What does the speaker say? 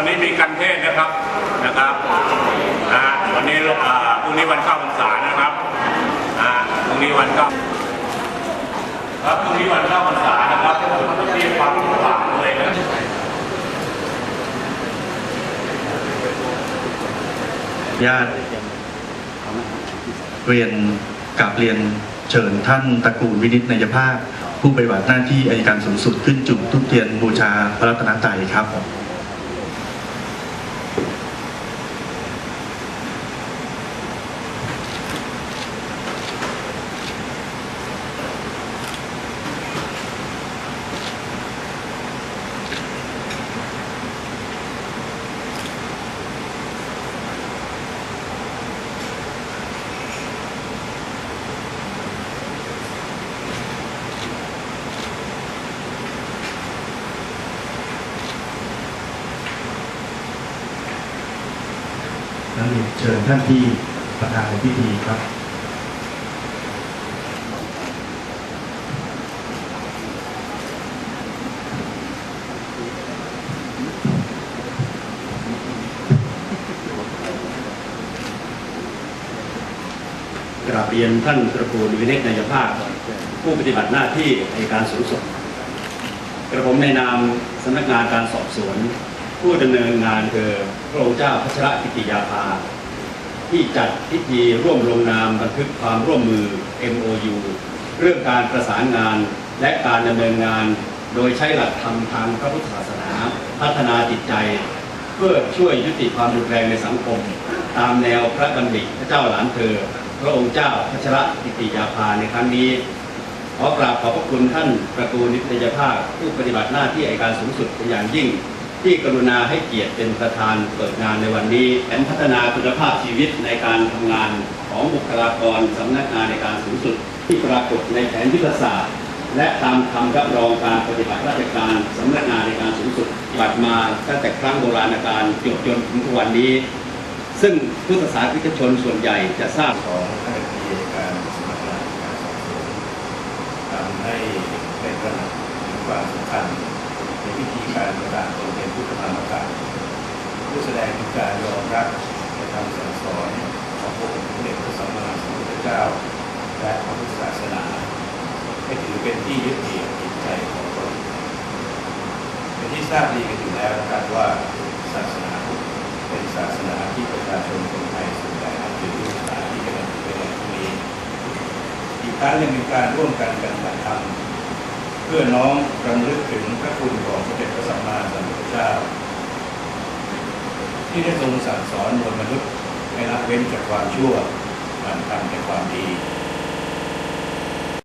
ันนี้มีกันเทศนะครับนะครับนะวันนี้อ่าพรุ่งนี้วันเข้าพรรษานะครับอ่าพรุ่งนี้วันเข้าครับพรุ่งนี้วันเข้าพรรษานะครับผมที่ความหวังเลยนะญาติเรียนกับเรียนเชิญท่านตระกูลวินิจนายภาคผู้ปฏิบัติหน้าที่อายการสูงสุดขึ้นจุดทุกเทียนบูชาพระรัตนตรัยครับ แล้วเรียนเชิญท่านที่ประธานในพิธีครับ กราบเรียนท่านตระกูลวินิจนายภาค ผู้ปฏิบัติหน้าที่ในการสูงสุดกระผมในนามสำนักงานการสอบสวน ผู้ดำเนินงานคือพระองค์เจ้าพัชรกิติยาภา ที่จัดพิธีร่วมลงนามบันทึกความร่วมมือ MOU เรื่องการประสานงานและการดำเนินงาน โดยใช้หลักธรรมทางพระพุทธศาสนา พัฒนาจิตใจ เพื่อช่วยยุติความรุนแรงในสังคม ตามแนวพระดำริพระเจ้าหลานเธอ พระองค์เจ้าพัชรกิติยาภาในครั้งนี้ขอกราบขอบพระคุณท่านประตูนิตยภาคผู้ปฏิบัติหน้าที่อัยการสูงสุดเป็นอย่างยิ่ง ที่กรุณาให้เกียรติเป็นประธานเปิดงานในวันนี้แผนพัฒนาคุณภาพชีวิตในการทำงานของบุคลากรสำนักงานในการสูงสุด ที่ปรากฏในแผนยุทธศาสตร์ และตามคำรับรองการปฏิบัติราชการสำนักงานในการสูงสุดปฏิบัติมาตั้งแต่ครั้งโบราณกาลจนจนถึงทุกวันนี้ ซึ่งพุทธศาสนิกชนส่วนใหญ่จะทราบของท่านอธิบดีการสำนักงานการสอบสวนทำให้ได้ตระหนักถึงความสำคัญ วิธีการประกาศตนเป็นพุทธธรรกาศเพื่อแสดงถึงการยอมรับในคำสั่งสอนของพระองค์สมเด็จพระสัมมาสัมพุทธเจ้า และพระพุทธศาสนาให้ถือเป็นที่ยึดเหนี่ยวจิตใจของตนเป็นที่ทราบดีกันอยู่แล้วนะครับว่าศาสนาพุทธเป็นศาสนาที่ประชาชนคนไทยส่วนใหญ่นับถือศาสนาที่กำลังเป็นในที่นี้อีกทั้งยังมีการร่วมกันกันมาทำ พื่อน้อมรำลึกถึงพระคุณของสมเด็จพระสัมมาสัมพุทธเจ้า ที่ได้ทรงสั่งสอนมวลมนุษย์ให้ละเว้นจากความชั่วมันทำแต่ความดี